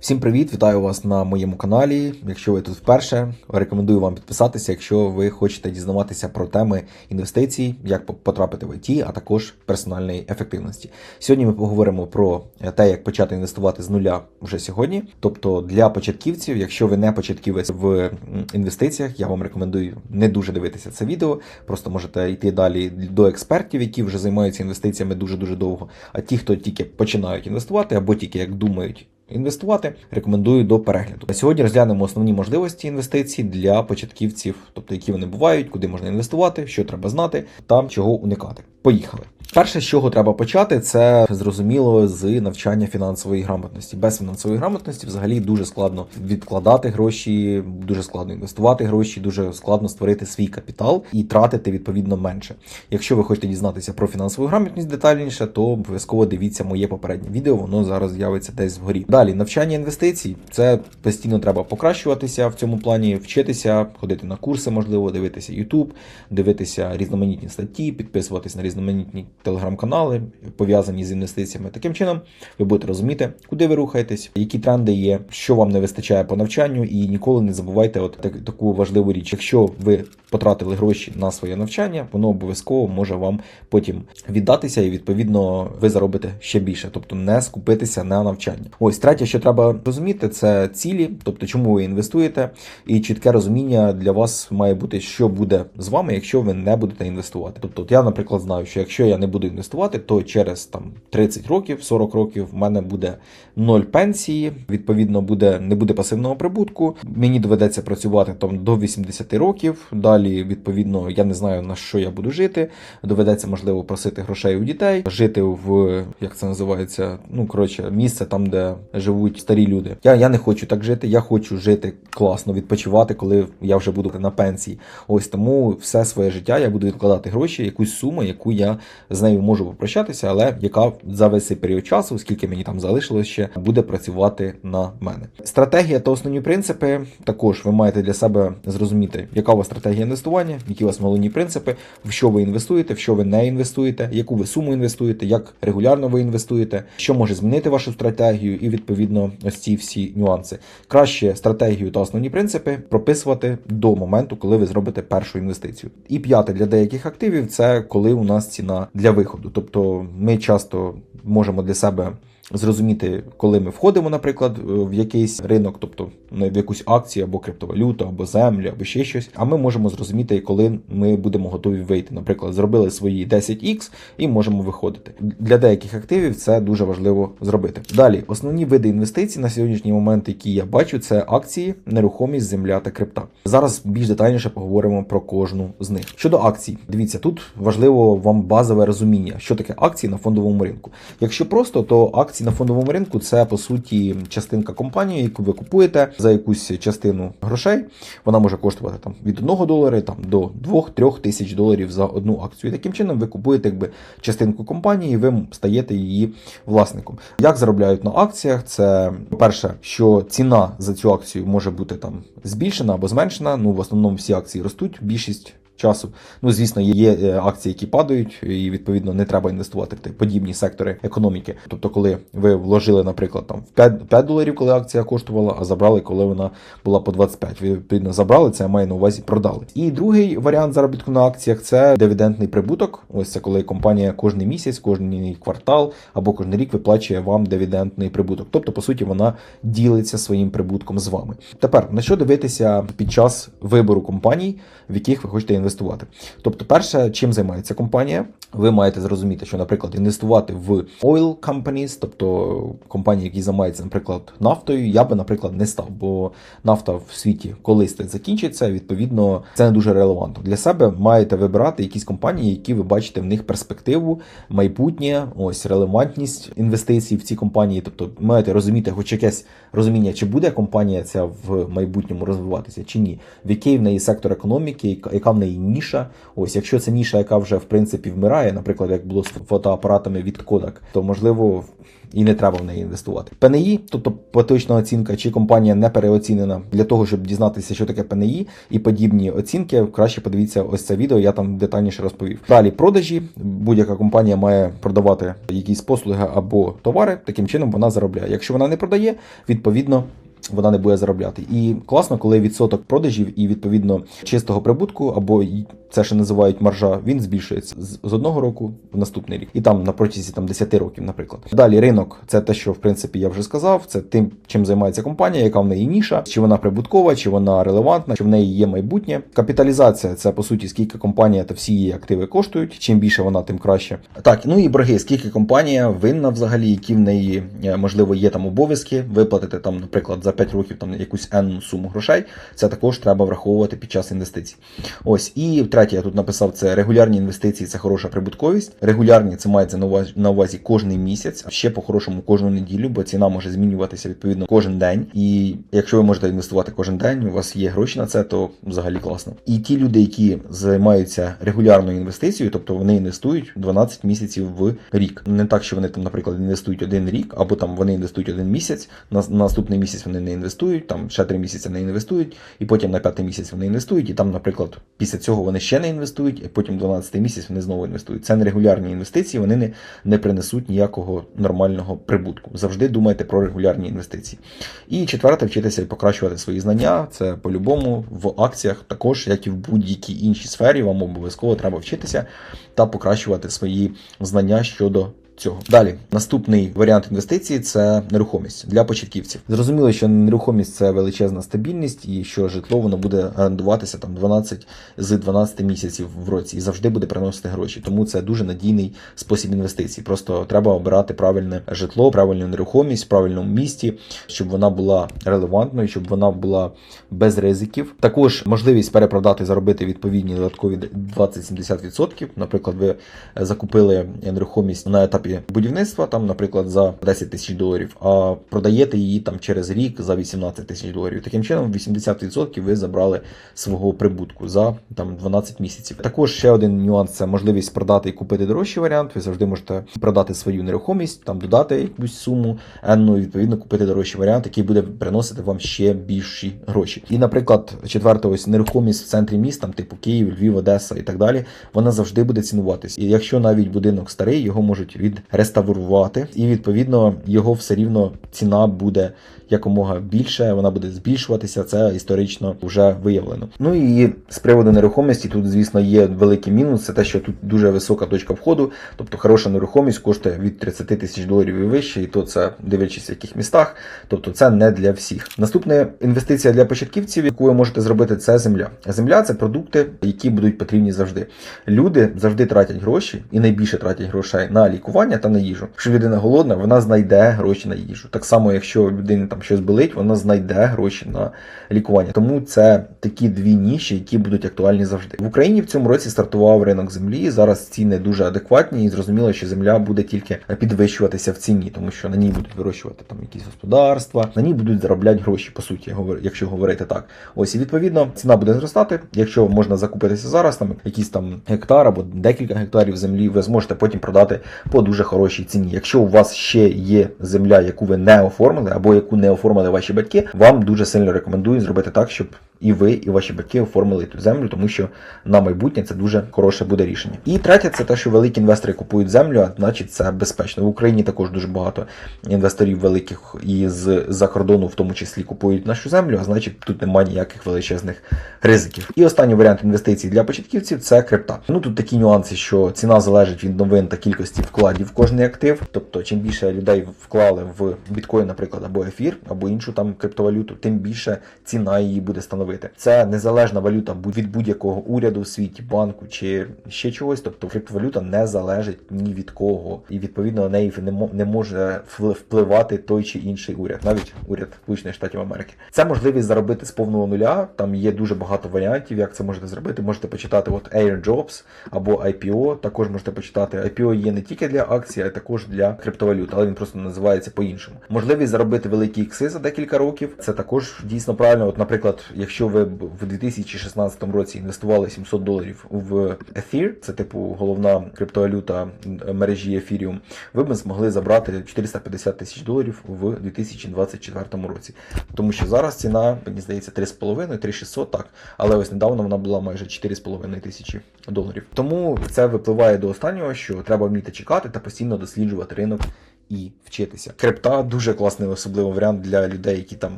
Всім привіт, вітаю вас на моєму каналі. Якщо ви тут вперше, рекомендую вам підписатися, якщо ви хочете дізнаватися про теми інвестицій, як потрапити в ІТ, а також персональної ефективності. Сьогодні ми поговоримо про те, як почати інвестувати з нуля вже сьогодні. Тобто для початківців, якщо ви не початківець в інвестиціях, я вам рекомендую не дуже дивитися це відео. Просто можете йти далі до експертів, які вже займаються інвестиціями дуже дуже довго. А ті, хто тільки починають інвестувати або тільки як думають. Інвестувати рекомендую до перегляду. На Сьогодні розглянемо основні можливості інвестицій для початківців, тобто які вони бувають, куди можна інвестувати, що треба знати та чого уникати. Поїхали. Перше, з чого треба почати, це зрозуміло з навчання фінансової грамотності. Без фінансової грамотності взагалі дуже складно відкладати гроші, дуже складно інвестувати гроші, дуже складно створити свій капітал і тратити відповідно менше. Якщо ви хочете дізнатися про фінансову грамотність детальніше, то обов'язково дивіться моє попереднє відео, воно зараз з'явиться десь вгорі. Далі навчання інвестицій це постійно треба покращуватися в цьому плані, вчитися, ходити на курси, можливо, дивитися YouTube, дивитися різноманітні статті, підписуватись на різноманітні телеграм-канали, пов'язані з інвестиціями. Таким чином, ви будете розуміти, куди ви рухаєтесь, які тренди є, що вам не вистачає по навчанню, і ніколи не забувайте от так, таку важливу річ. Якщо ви потратили гроші на своє навчання, воно обов'язково може вам потім віддатися, і відповідно ви заробите ще більше, тобто не скупитися на навчання. Ось третє, що треба розуміти, це цілі, тобто чому ви інвестуєте, і чітке розуміння для вас має бути, що буде з вами, якщо ви не будете інвестувати. Тобто, от я, наприклад, знаю, що якщо я не буду інвестувати, то через там 30 років, 40 років в мене буде ноль пенсії. Відповідно, буде не буде пасивного прибутку. Мені доведеться працювати там до 80 років. Далі, відповідно, я не знаю на що я буду жити. Доведеться, можливо, просити грошей у дітей, жити в як це називається. Ну коротше, місце там, де живуть старі люди. Я я не хочу так жити. Я хочу жити класно, відпочивати, коли я вже буду на пенсії. Ось тому все своє життя я буду відкладати гроші, якусь суму, яку я з нею можу попрощатися, але яка за весь цей період часу, скільки мені там залишилось ще, буде працювати на мене. Стратегія та основні принципи також ви маєте для себе зрозуміти, яка у вас стратегія інвестування, які у вас головні принципи, в що ви інвестуєте, в що ви не інвестуєте, яку ви суму інвестуєте, як регулярно ви інвестуєте, що може змінити вашу стратегію, і відповідно ось ці всі нюанси. Краще стратегію та основні принципи прописувати до моменту, коли ви зробите першу інвестицію. І п'яте для деяких активів це коли у нас ціна для виходу. Тобто ми часто можемо для себе зрозуміти, коли ми входимо, наприклад, в якийсь ринок, тобто в якусь акцію або криптовалюту, або землю, або ще щось. А ми можемо зрозуміти, коли ми будемо готові вийти. Наприклад, зробили свої 10x і можемо виходити. Для деяких активів це дуже важливо зробити. Далі, основні види інвестицій на сьогоднішній момент, які я бачу, це акції, нерухомість, земля та крипта. Зараз більш детальніше поговоримо про кожну з них. Щодо акцій, дивіться, тут важливо вам базове розуміння, що таке акції на фондовому ринку. Якщо просто, то акції на фондовому ринку це по суті частинка компанії, яку ви купуєте за якусь частину грошей. Вона може коштувати там від 1 долара там до 2-3 тисяч доларів за одну акцію. І таким чином ви купуєте якби частинку компанії, і ви стаєте її власником. Як заробляють на акціях? Це перше, що ціна за цю акцію може бути там збільшена або зменшена. Ну в основному всі акції ростуть. Більшість часу. Ну, звісно, є акції, які падають, і відповідно не треба інвестувати в подібні сектори економіки. Тобто, коли ви вложили, наприклад, там в 5, 5 доларів, коли акція коштувала, а забрали, коли вона була по 25. Ви відповідно забрали це, я маю на увазі продали. І другий варіант заробітку на акціях це дивідендний прибуток. Ось це коли компанія кожний місяць, кожний квартал або кожен рік виплачує вам дивідендний прибуток. Тобто, по суті, вона ділиться своїм прибутком з вами. Тепер на що дивитися під час вибору компаній, в яких ви хочете інвестувати? Інвестувати. Тобто, перше, чим займається компанія, ви маєте зрозуміти, що, наприклад, інвестувати в oil companies, тобто компанії, які займаються, наприклад, нафтою, я би, наприклад, не став, бо нафта в світі колись так закінчиться. Відповідно, це не дуже релевантно. Для себе маєте вибирати якісь компанії, які ви бачите в них перспективу, майбутнє, ось релевантність інвестицій в ці компанії. Тобто, маєте розуміти, хоч якесь розуміння, чи буде компанія ця в майбутньому розвиватися, чи ні, в який в неї сектор економіки, яка в неї ніша. Ось, якщо це ніша, яка вже в принципі вмирає, наприклад, як було з фотоапаратами від Kodak, то можливо. І не треба в неї інвестувати. ПНІ, тобто поточна оцінка, чи компанія не переоцінена для того, щоб дізнатися, що таке ПНІ і подібні оцінки, краще подивіться ось це відео, я там детальніше розповів. Далі продажі. Будь-яка компанія має продавати якісь послуги або товари. Таким чином вона заробляє. Якщо вона не продає, відповідно. Вона не буде заробляти. І класно, коли відсоток продажів і відповідно чистого прибутку, або це ще називають маржа, він збільшується з з одного року в наступний рік, і там на протязі там 10 років, наприклад. Далі ринок це те, що в принципі я вже сказав. Це тим, чим займається компанія, яка в неї ніша, чи вона прибуткова, чи вона релевантна, чи в неї є майбутнє. Капіталізація це по суті скільки компанія та всі її активи коштують. Чим більше вона, тим краще. Так, ну і борги, скільки компанія винна взагалі, які в неї е, можливо є там обов'язки, виплатити там, наприклад, за 5 років там якусь енну суму грошей. Це також треба враховувати під час інвестицій. Ось і третє, я тут написав це регулярні інвестиції, це хороша прибутковість. Регулярні це мається на увазі на увазі кожний місяць, а ще по-хорошому кожну неділю, бо ціна може змінюватися відповідно кожен день. І якщо ви можете інвестувати кожен день, у вас є гроші на це, то взагалі класно. І ті люди, які займаються регулярною інвестицією, тобто вони інвестують 12 місяців в рік. Не так, що вони там, наприклад, інвестують один рік, або там вони інвестують один місяць, на на наступний місяць вони не інвестують, там ще три місяці не інвестують, і потім на п'ятий місяць вони інвестують, і там, наприклад, після цього вони ще не інвестують, і потім 12 місяць вони знову інвестують. Це не регулярні інвестиції, вони не, не принесуть ніякого нормального прибутку. Завжди думайте про регулярні інвестиції. І четверте, вчитися і покращувати свої знання. Це по-любому в акціях, також як і в будь-якій іншій сфері, вам обов'язково треба вчитися та покращувати свої знання щодо. Цього далі наступний варіант інвестицій це нерухомість для початківців. Зрозуміло, що нерухомість це величезна стабільність, і що житло воно буде орендуватися там 12 з 12 місяців в році і завжди буде приносити гроші. Тому це дуже надійний спосіб інвестицій. Просто треба обирати правильне житло, правильну нерухомість в правильному місті, щоб вона була релевантною, щоб вона була без ризиків. Також можливість перепродати, заробити відповідні додаткові 20-70%. Наприклад, ви закупили нерухомість на етапі будівництва, там, наприклад, за 10 тисяч доларів, а продаєте її там через рік за 18 тисяч доларів. Таким чином, 80% ви забрали свого прибутку за там 12 місяців. Також ще один нюанс це можливість продати і купити дорожчий варіант. Ви завжди можете продати свою нерухомість, там додати якусь суму енну, і відповідно купити дорожчий варіант, який буде приносити вам ще більші гроші. І, наприклад, четверта ось нерухомість в центрі міст, там типу Київ, Львів, Одеса і так далі, вона завжди буде цінуватись. І якщо навіть будинок старий, його можуть відреставрувати, і відповідно його все рівно ціна буде якомога більше, вона буде збільшуватися. Це історично вже виявлено. Ну і з приводу нерухомості тут, звісно, є великий мінус. Це те, що тут дуже висока точка входу, тобто хороша нерухомість коштує від 30 тисяч доларів і вище, і то це дивлячись в яких містах. Тобто це не для всіх. Наступна інвестиція для початківців, яку ви можете зробити, це земля. Земля це продукти, які будуть потрібні завжди. Люди завжди тратять гроші і найбільше тратять грошей на лікування та на їжу. Якщо людина голодна, вона знайде гроші на їжу. Так само, якщо людина там щось болить, вона знайде гроші на лікування. Тому це такі дві ніші, які будуть актуальні завжди. В Україні в цьому році стартував ринок землі. Зараз ціни дуже адекватні, і зрозуміло, що земля буде тільки підвищуватися в ціні, тому що на ній будуть вирощувати там якісь господарства, на ній будуть заробляти гроші, по суті, якщо говорити так. Ось і відповідно ціна буде зростати. Якщо можна закупитися зараз, там якийсь там гектар або декілька гектарів землі, ви зможете потім продати по дуже хорошій ціні. Якщо у вас ще є земля, яку ви не оформили, або яку не оформили ваші батьки, вам дуже сильно рекомендую зробити так, щоб і ви, і ваші батьки оформили ту землю, тому що на майбутнє це дуже хороше буде рішення. І третє, це те, що великі інвестори купують землю, а значить це безпечно. В Україні також дуже багато інвесторів великих і з за кордону, в тому числі, купують нашу землю, а значить тут немає ніяких величезних ризиків. І останній варіант інвестицій для початківців це крипта. Ну тут такі нюанси, що ціна залежить від новин та кількості вкладів в кожний актив. Тобто, чим більше людей вклали в біткоін, наприклад, або ефір, або іншу там криптовалюту, тим більше ціна її буде становити. Це незалежна валюта від будь-якого уряду в світі, банку чи ще чогось. Тобто криптовалюта не залежить ні від кого, і відповідно на неї не може впливати той чи інший уряд, навіть уряд Сполучених Штатів Америки. Це можливість заробити з повного нуля. Там є дуже багато варіантів, як це можете зробити. Можете почитати от Jobs або IPO. Також можете почитати. IPO є не тільки для акцій, а також для криптовалют, але він просто називається по-іншому. Можливість заробити великі ікси за декілька років. Це також дійсно правильно. От, наприклад, якщо якщо ви б в 2016 році інвестували 700 доларів в Ether, це типу головна криптовалюта мережі Ethereum, ви б змогли забрати 450 тисяч доларів в 2024 році. Тому що зараз ціна, мені здається, 3,5, 3,600, так. Але ось недавно вона була майже 4,5 тисячі доларів. Тому це випливає до останнього, що треба вміти чекати та постійно досліджувати ринок і вчитися. Крипта дуже класний особливо варіант для людей, які там,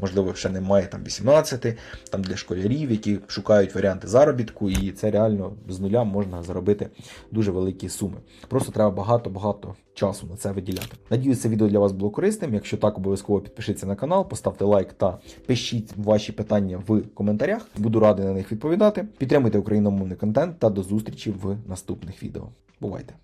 можливо, ще немає там 18, там для школярів, які шукають варіанти заробітку, і це реально з нуля можна заробити дуже великі суми. Просто треба багато-багато часу на це виділяти. Надіюсь, це відео для вас було корисним. Якщо так, обов'язково підпишіться на канал, поставте лайк та пишіть ваші питання в коментарях. Буду радий на них відповідати. Підтримуйте україномовний контент та до зустрічі в наступних відео. Бувайте!